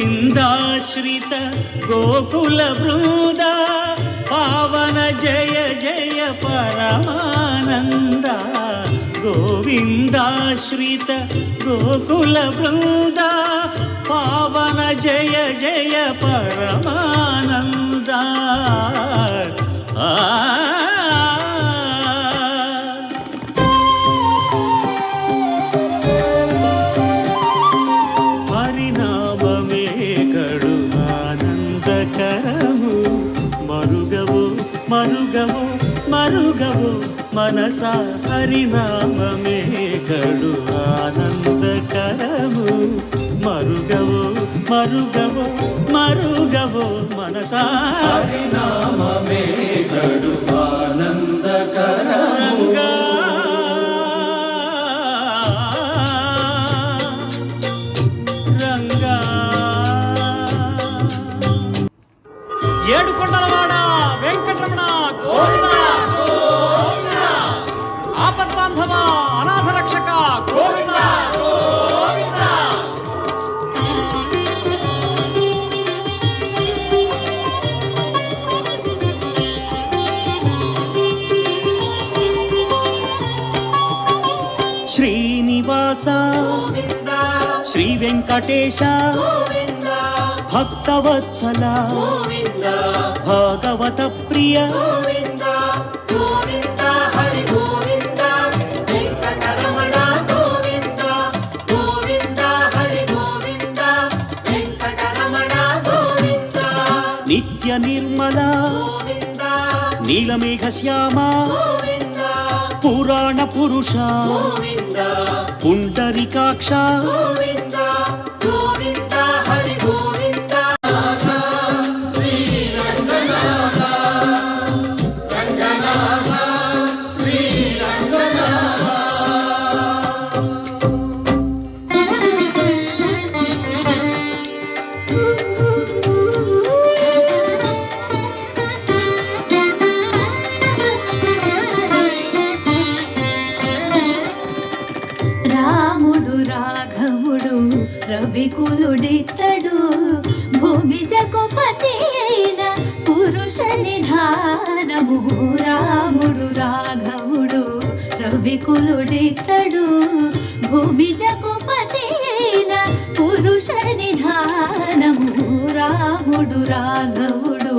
గోవిందాశ్రిత గోకుల బృంద పావన జయ జయ పరమానంద. గోవిందాశ్రిత గోకుల బృంద పావన జయ జయ మనస హరినామమే కడు ఆనందకరము. మరుగవో మరుగవో మరుగవో మనసా. పరిణామమే కడు ఆనందకరము. శ్రీ వెంకటేశ భక్తవత్సల భాగవత ప్రియ. నిత్య నిర్మల నీలమేఘ శ్యామ పురాణ పురుష పుండరికాక్ష. భూమి అయిన పురుష నిధానము రాముడు రాఘవుడు రవికులుడితడు భూమి జగపతి అయిన పురుష నిధానము రాముడు రాఘవుడు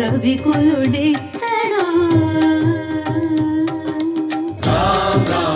రవికులుడితడు రామ్.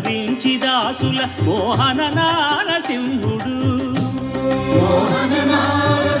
దాసుల మోహన నారసింహుడు. మోహన నారసింహుడు.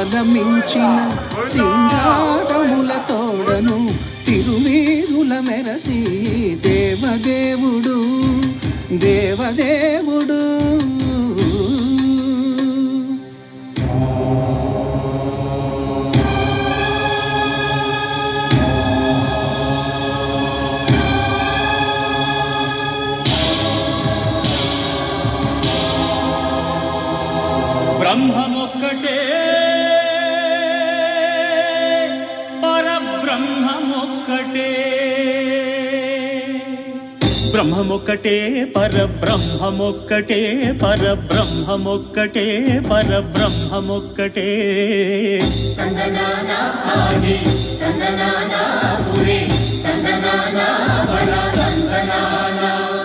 గరిమల మించిన తోడను తిరువేదుల మెరసి దేవదేవుడు దేవదేవుడు. బ్రహ్మమొక్కటే పరబ్రహ్మమొక్కటే బ్రహ్మమొక్కటే పరబ్రహ్మమొక్కటే పరబ్రహ్మమొక్కటే పరబ్రహ్మమొక్కటే.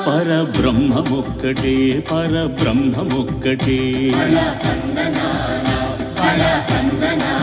పరబ్రహ్మమొక్కటే పరబ్రహ్మమొక్కటే. బల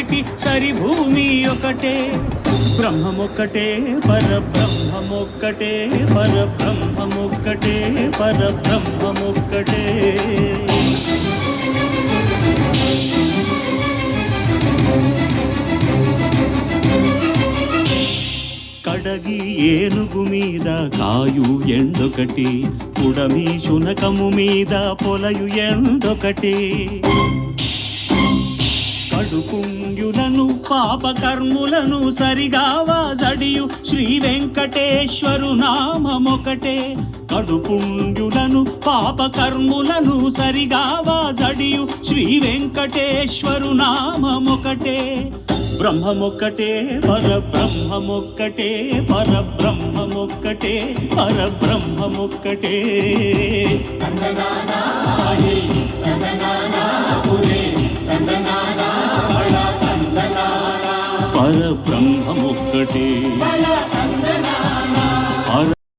ఒకటి సరి భూమి ఒకటే. బ్రహ్మమొక్కటే పరబ్రహ్మమొక్కటే పరబ్రహ్మమొక్కటే పరబ్రహ్మమొక్కటే. కడగి ఏనుగు మీద కాయు ఎండొకటి కుడమి శునకము మీద పొలయు ఎండొకటి. కడుపుండ్యులను పాపకర్ములను సరిగావా జడియు. శ్రీ వెంకటేశ్వరు నామమొకటే. కడుపుండ్యులను పాపకర్ములను సరిగావా జడియు. శ్రీ వెంకటేశ్వరు నామమొకటే. బ్రహ్మమొక్కటే పర బ్రహ్మమొక్కటే పర బ్రహ్మమొక్కటే పర బ్రహ్మమొక్కటే పరబ్రహ్మమొక్కటే బల